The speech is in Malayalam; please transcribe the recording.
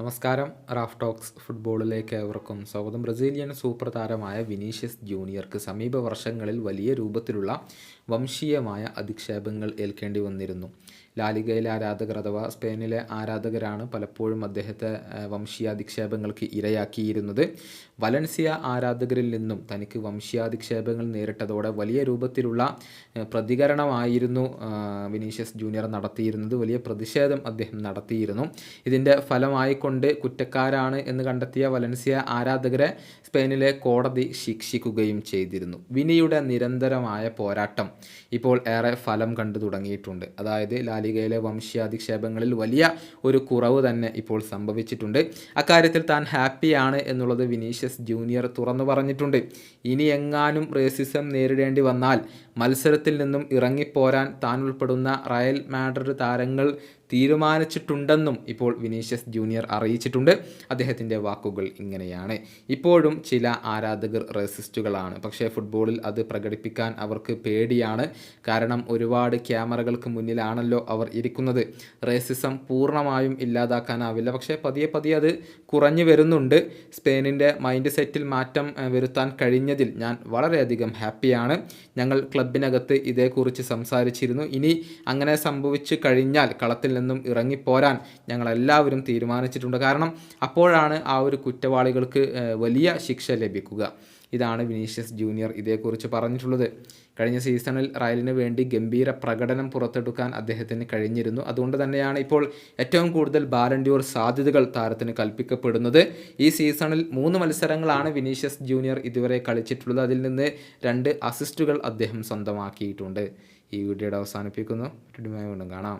നമസ്കാരം. റാഫ് ടോക്സ് ഫുട്ബോളിലേക്ക് ഏവർക്കും സ്വാഗതം. ബ്രസീലിയൻ സൂപ്പർ താരമായ വിനീഷ്യസ് ജൂനിയർക്ക് സമീപ വർഷങ്ങളിൽ വലിയ രൂപത്തിലുള്ള വംശീയമായ അധിക്ഷേപങ്ങൾ ഏൽക്കേണ്ടി വന്നിരുന്നു. ലാലിഗയിലെ ആരാധകർ അഥവാ സ്പെയിനിലെ ആരാധകരാണ് പലപ്പോഴും അദ്ദേഹത്തെ വംശീയാധിക്ഷേപങ്ങൾക്ക് ഇരയാക്കിയിരുന്നത്. വലൻസിയ ആരാധകരിൽ നിന്നും തനിക്ക് വംശീയാധിക്ഷേപങ്ങൾ നേരിട്ടതോടെ വലിയ രൂപത്തിലുള്ള പ്രതികരണമായിരുന്നു വിനീഷ്യസ് ജൂനിയർ നടത്തിയിരുന്നത്. വലിയ പ്രതിഷേധം അദ്ദേഹം നടത്തിയിരുന്നു. ഇതിന്റെ ഫലമായിക്കൊണ്ട് കുറ്റക്കാരാണ് എന്ന് കണ്ടെത്തിയ വലൻസിയ ആരാധകരെ സ്പെയിനിലെ കോടതി ശിക്ഷിക്കുകയും ചെയ്തിരുന്നു. വിനിയുടെ നിരന്തരമായ പോരാട്ടം ഇപ്പോൾ ഏറെ ഫലം കണ്ടു തുടങ്ങിയിട്ടുണ്ട്. അതായത് ലാലികയിലെ വംശീയാധിക്ഷേപങ്ങളിൽ വലിയ ഒരു കുറവ് തന്നെ ഇപ്പോൾ സംഭവിച്ചിട്ടുണ്ട്. അക്കാര്യത്തിൽ താൻ ഹാപ്പിയാണ് എന്നുള്ളത് വിനീഷ്യസ് ജൂനിയർ തുറന്നു പറഞ്ഞിട്ടുണ്ട്. ഇനി എങ്ങാനും റേസിസം നേരിടേണ്ടി വന്നാൽ മത്സരത്തിൽ നിന്നും ഇറങ്ങിപ്പോരാൻ താൻ ഉൾപ്പെടുന്ന റയൽ മാഡ്രിഡ് താരങ്ങൾ തീരുമാനിച്ചിട്ടുണ്ടെന്നും ഇപ്പോൾ വിനീഷ്യസ് ജൂനിയർ അറിയിച്ചിട്ടുണ്ട്. അദ്ദേഹത്തിന്റെ വാക്കുകൾ ഇങ്ങനെയാണ്. ഇപ്പോഴും ചില ആരാധകർ റെസിസ്റ്റുകളാണ്. പക്ഷേ ഫുട്ബോളിൽ അത് പ്രകടിപ്പിക്കാൻ അവർക്ക് പേടിയാണ്. കാരണം ഒരുപാട് ക്യാമറകൾക്ക് മുന്നിലാണല്ലോ അവർ ഇരിക്കുന്നത്. റേസിസം പൂർണമായും ഇല്ലാതാക്കാനാവില്ല. പക്ഷേ പതിയെ പതിയെ അത് കുറഞ്ഞു വരുന്നുണ്ട്. സ്പെയിനിന്റെ മൈൻഡ് സെറ്റിൽ മാറ്റം വരുത്താൻ കഴിഞ്ഞതിൽ ഞാൻ വളരെയധികം ഹാപ്പിയാണ്. ഞങ്ങൾ ക്ലബിനകത്ത് ഇതേക്കുറിച്ച് സംസാരിച്ചിരുന്നു. ഇനി അങ്ങനെ സംഭവിച്ചു കഴിഞ്ഞാൽ കളത്തിൽ നിന്നും ഇറങ്ങിപ്പോരാൻ ഞങ്ങളെല്ലാവരും തീരുമാനിച്ചിട്ടുണ്ട്. കാരണം അപ്പോഴാണ് ആ ഒരു കുറ്റവാളികൾക്ക് വലിയ ശിക്ഷ ലഭിക്കുക. ഇതാണ് വിനീഷ്യസ് ജൂനിയർ ഇതേക്കുറിച്ച് പറഞ്ഞിട്ടുള്ളത്. കഴിഞ്ഞ സീസണിൽ റയലിന് വേണ്ടി ഗംഭീര പ്രകടനം പുറത്തെടുക്കാൻ അദ്ദേഹത്തിന് കഴിഞ്ഞിരുന്നു. അതുകൊണ്ട് തന്നെയാണ് ഇപ്പോൾ ഏറ്റവും കൂടുതൽ ബാലൻഡ്യൂർ സാധ്യതകൾ താരത്തിന് കൽപ്പിക്കപ്പെടുന്നത്. ഈ സീസണിൽ മൂന്ന് മത്സരങ്ങളാണ് വിനീഷ്യസ് ജൂനിയർ ഇതുവരെ കളിച്ചിട്ടുള്ളത്. അതിൽ നിന്ന് രണ്ട് അസിസ്റ്റുകൾ അദ്ദേഹം സ്വന്തമാക്കിയിട്ടുണ്ട്. ഈ വീഡിയോയുടെ അവസാനിപ്പിക്കുന്നു. വീണ്ടും കാണാം.